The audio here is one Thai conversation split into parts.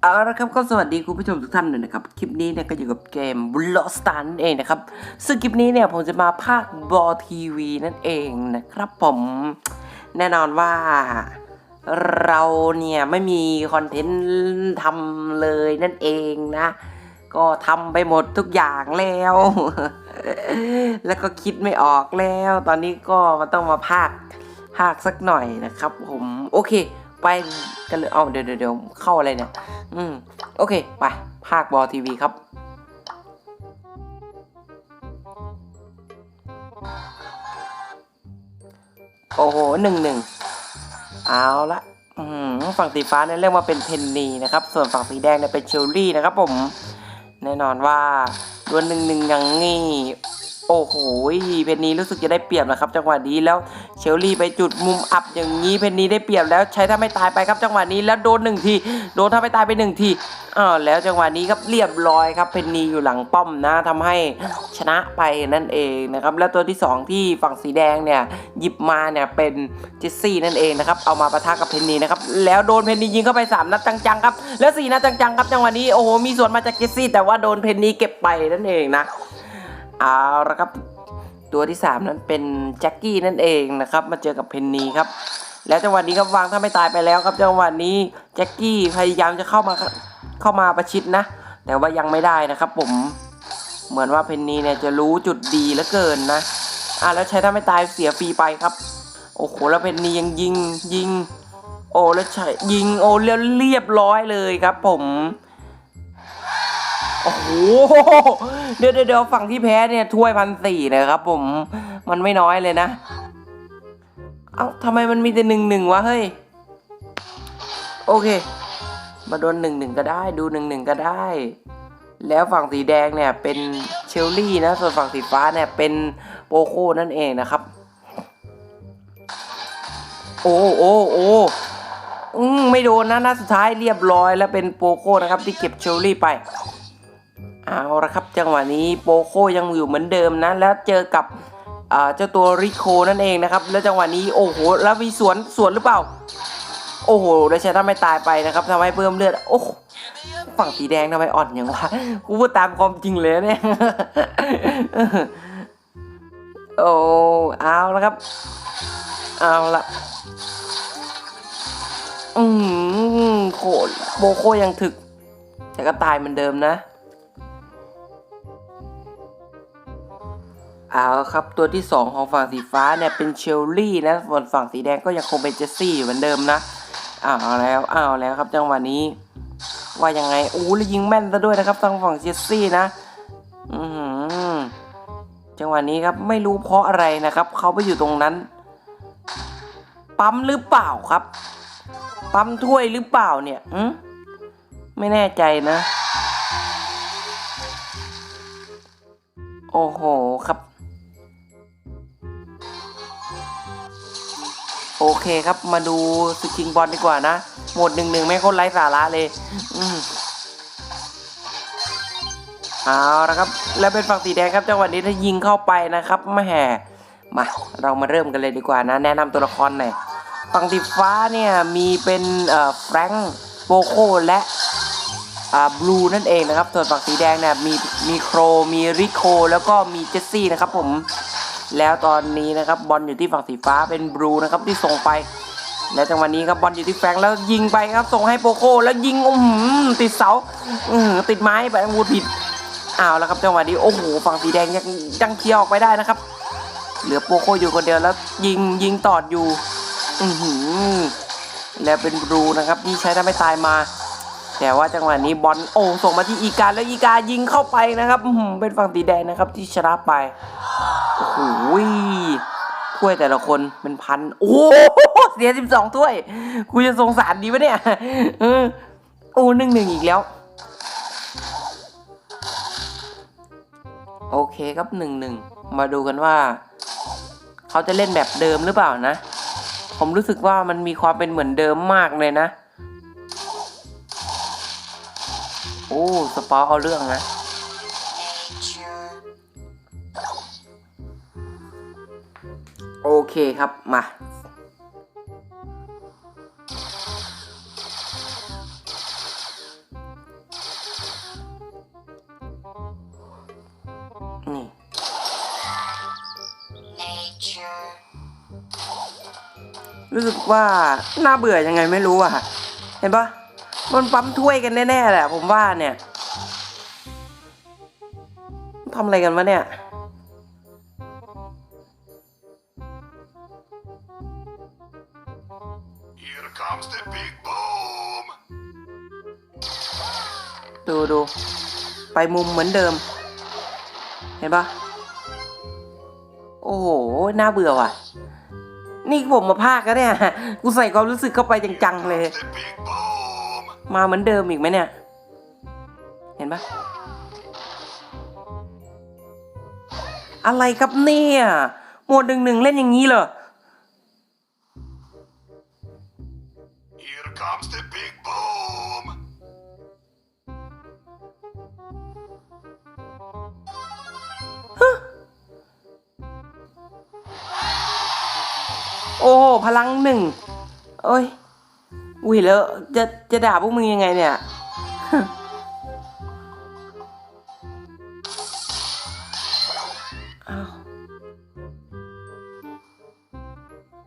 เอาละครับก็สวัสดีคุณผู้ชมทุกท่านเลยนะครับ คลิปนี้เนี่ยก็อยู่กับเกม l o s t a r นั่นเองนะครับ ซึ่งคลิปนี้เนี่ยผมจะมาภาคบอทีวีนั่นเองนะครับผมแน่นอนว่าเราเนี่ยไม่มีคอนเทนต์ทำเลยนั่นเองนะ ก็ทำไปหมดทุกอย่างแล้ว แล้วก็คิดไม่ออกแล้ว ตอนนี้ก็มาต้องมาภาคภาคสักหน่อยนะครับผมโอเค ไปกันเลยเอาเดี๋ยวเดี๋ยวเข้าอะไรเนี่ย อืม โอเค ไป ภาคบอทีวีครับ โอ้โหหนึ่งหนึ่งเอาละอืมฝั่งสีฟ้าเนี่ยเรียกว่าเป็นเพนนีนะครับ ส่วนฝั่งสีแดงเนี่ยเป็นเชลลี่นะครับผม แน่นอนว่าดวลหนึ่งหนึ่งอย่างงี้ โอ้โหเพนนีรู้สึกจะได้เปรียบนะครับ จังหวะนี้แล้วเชลลี่ไปจุดมุมอับอย่างนี้เพนนีได้เปรียบแล้วใช้ถ้าไม่ตายไปครับจังหวะนี้แล้วโดนหนึ่งทีโดนถ้าไม่ตายไปหนึ่งทีอ้าวแล้วจังหวะนี้ครับเรียบร้อยครับเพนนีอยู่หลังป้อมนะทำให้ชนะไปนั่นเองนะครับแล้วตัวที่สองที่ฝั่งสีแดงเนี่ยหยิบมาเนี่ยเป็นเจสซี่นั่นเองนะครับเอามาปะทะกับเพนนีนะครับแล้วโดนเพนนียิงเข้าไปสามนัดจังๆครับแล้วสี่นัดจังๆครับจังหวะนี้โอ้โหมีส่วนมาจากเจสซี่แต่ว่าโดนเพนนีเก็บไปนั่นเองนะ เอาละครับ ตัวที่ 3 นั้นเป็นแจ็คกี้นั่นเองนะครับ มาเจอกับเพนนีครับแล้วจังหวะนี้ครับวางถ้าไม่ตายไปแล้วครับจังหวะนี้แจ็คกี้พยายามจะเข้ามาเข้ามาประชิดนะ แต่ว่ายังไม่ได้นะครับ ผมเหมือนว่าเพนนีเนี่ยจะรู้จุดดีเหลือเกินนะอะแล้วใช้ถ้าไม่ตายเสียฟรีไปครับ โอ้โหแล้วเพนนียังยิงยิง โอ้แล้วใช้ยิงโอ้แล้วเรียบร้อยเลยครับ ผม โอ้โหเดี๋ยวเดี๋ยวฝั่งที่แพ้เนี่ยถ้วยพันสี่นะครับผมมันไม่น้อยเลยนะ เอ้าทำไมมันมีแต่หนึ่งหนึ่งวะเฮ้ย โอเค มาโดนหนึ่งหนึ่งก็ได้ ดูหนึ่งหนึ่งก็ได้ แล้วฝั่งสีแดงเนี่ยเป็นเชลลี่นะ ส่วนฝั่งสีฟ้าเนี่ยเป็นโปโคนั่นเองนะครับ โอ้โอ้โอ้อืมไม่โดนนะนัดสุดท้ายเรียบร้อยแล้วเป็นโปโคนะครับที่เก็บเชลลี่ไป เอาละครับจังหวะนี้โปโคยังอยู่เหมือนเดิมนะ แล้วเจอกับเจ้าตัวริโคนั่นเองนะครับ แล้วจังหวะนี้โอ้โหแล้วมีสวนสวนหรือเปล่า โอ้โหได้ใช้ถ้าไม่ตายไปนะครับทำให้เพิ่มเลือดโอ้ฝั่งสีแดงทำไมอ่อนอย่างวะกูพูดตามความจริงเลยเนี่ยโอ้เอาละครับ เอาละอืมโคโบโคยังถึก แต่ก็ตายเหมือนเดิมนะ ครับ ตัวที่ 2 ของฝั่งสีฟ้าเนี่ยเป็นเชลลี่นะส่วนฝั่งสีแดงก็ยังคงเป็นเจสซี่เหมือนเดิมนะเอาวแล้วเอาวแล้วครับจังหวะนี้ ว่ายังไงอู้แล้วยิงแม่นซะด้วยนะครับทางฝั่งเจสซี่นะอือหือจังหวะนี้ครับไม่รู้เพราะอะไรนะครับเขาไปอยู่ตรงนั้น ปั๊มหรือเปล่าครับ ปั๊มถ้วยหรือเปล่าเนี่ยอืมไม่แน่ใจนะ โอ้โห ครับ อเคครับ มาดูสกิงบอลดีกว่านะ หมดหนึ่งหนึ่งไม่โคนไร้สาระเลยอืมเอาละครับ แล้วเป็นฝั่งสีแดงครับจังหวะนี้ถ้ายิงเข้าไปนะครับแหม่มาเรามาเริ่มกันเลยดีกว่านะ แนะนำตัวละครหน่อยฝั่งสีฟ้าเนี่ยมีเป็นเอ่อแฟรงค์โปโคและอ่าบลูนั่นเองนะครับส่วนฝั่งสีแดงเนี่ยมีมีโครมีริโคแล้วก็มีเจสซี่นะครับผม แล้วตอนนี้นะครับบอลอยู่ที่ฝั่งสีฟ้าเป็นบลูนะครับที่ส่งไป แล้วจังหวะนี้ครับบอลอยู่ที่แฟงแล้วยิงไปครับ ส่งให้โปโคแล้วยิงอื้อหือติดเสาอือติดไม้ไปวูดผิดอ้าวแล้วครับจังหวะนี้โอ้โหฝั่งสีแดงยังยังเคลียร์ออกไปได้นะครับ เหลือโปโคอยู่คนเดียวแล้วยิงยิงตอดอยู่ อือแล้วเป็นบลูนะครับที่ใช้ถ้าไม่ตายมา แต่ว่าจังหวะนี้บอลโอ้ส่งมาที่อีกาแล้วอีกายิงเข้าไปนะครับเป็นฝั่งสีแดงนะครับที่ชนะไปโอ้โหถ้วยแต่ละคนเป็นพันโอ้เสียสิบสองถ้วยกูจะสงสารดีปะเนี่ยเออโอ้หนึ่งหนึ่งอีกแล้ว โอเคครับหนึ่งหนึ่งมาดูกันว่า เขาจะเล่นแบบเดิมหรือเปล่านะ ผมรู้สึกว่ามันมีความเป็นเหมือนเดิมมากเลยนะ โอ้สปาเอาเรื่องนะโอเคครับมานี่รู้สึกว่าน่าเบื่อยังไงไม่รู้อะ เห็นปะ มันปั๊มถ้วยกันแน่ๆแหละผมว่าเนี่ยทำอะไรกันวะเนี่ย Here comes the big boom. ดูดูไปมุมเหมือนเดิม เห็นปะโอ้โห น่าเบื่อว่ะ นี่ผมมาพากแล้วเนี่ย กูใส่ความรู้สึกเข้าไปจังๆเลย The big boom. มาเหมือนเดิมอีกไหมเนี่ย เห็นปะอะไรครับเนี่ยโหมดหนึ่งหนึ่งเล่นอย่างนี้เหรอ Here comes the big boom. โอ้โหพลังหนึ่ง โอ้ย อุ้ยแล้วจะจะด่าพวกมึงยังไงเนี่ยอ้าว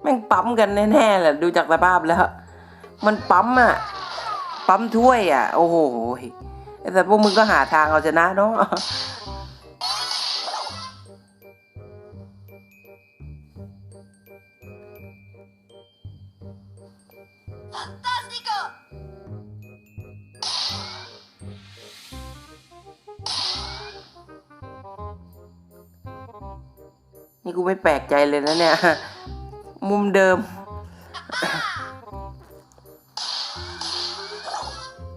แม่งปั๊มกันแน่ๆแหละดูจากสภาพแล้ว มันปั๊มอะ ปั๊มถ้วยอะ โอ้โหแต่พวกมึงก็หาทางเอาชนะเนาะ นี่กูไม่แปลกใจเลยนะเนี่ย มุมเดิม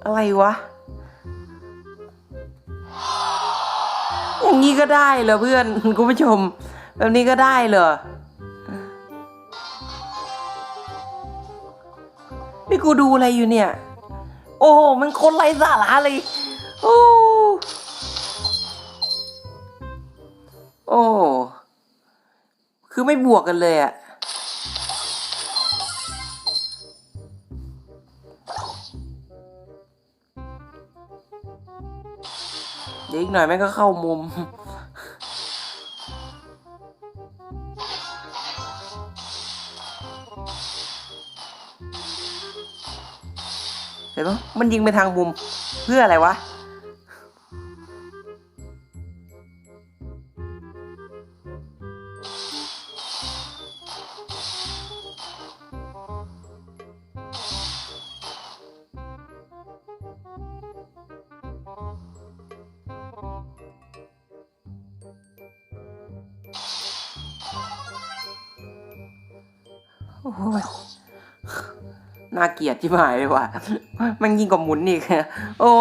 อะไรวะอย่างนี้ก็ได้เหรอเพื่อนคุณผู้ชม แบบนี้ก็ได้เหรอนี่กูดูอะไรอยู่เนี่ย โอ้โหมันคนไร้สาระเลยโอ้โอ้ คือไม่บวกกันเลยอะเดี๋ยวอีกหน่อยแม่งก็เข้ามุม เห็นปะมันยิงไปทางมุมเพื่ออะไรวะ โอ้ยน่าเกลียดที่หายเลยว่ะ มันยิ่งกว่าหมุนอีกโอ้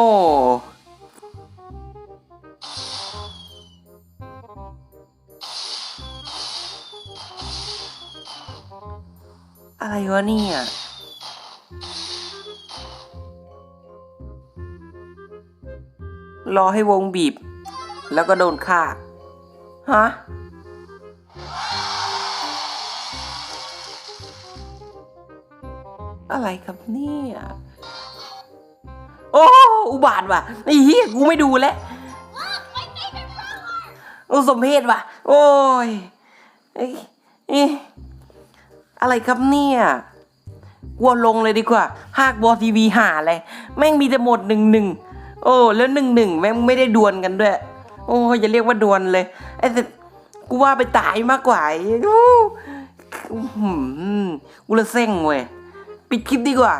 อะไรวะเนี่ยรอให้วงบีบ แล้วก็โดนฆ่า ฮะ อะไรครับเนี่ย โอ้อุบาทว่ะไอ้เหี้ยกูไม่ดูแล้วโอ้สมเพศว่ะ โอ้ยเอ้ยเอ๊ะอะไรครับเนี่ยกลัวลงเลยดีกว่า ภาคบอทีวีหาเลยแม่งมีแต่หมดหนึ่งหนึ่งโอ้แล้วหนึ่งหนึ่งแม่งไม่ได้ดวลกันด้วย โอ้ยอย่าเรียกว่าดวลเลยไอ้แต่กูว่าไปตายมากกว่าไอ้โอ้อื้อหือกูละเส้งเว้ย ปิดคลิปดีกว่า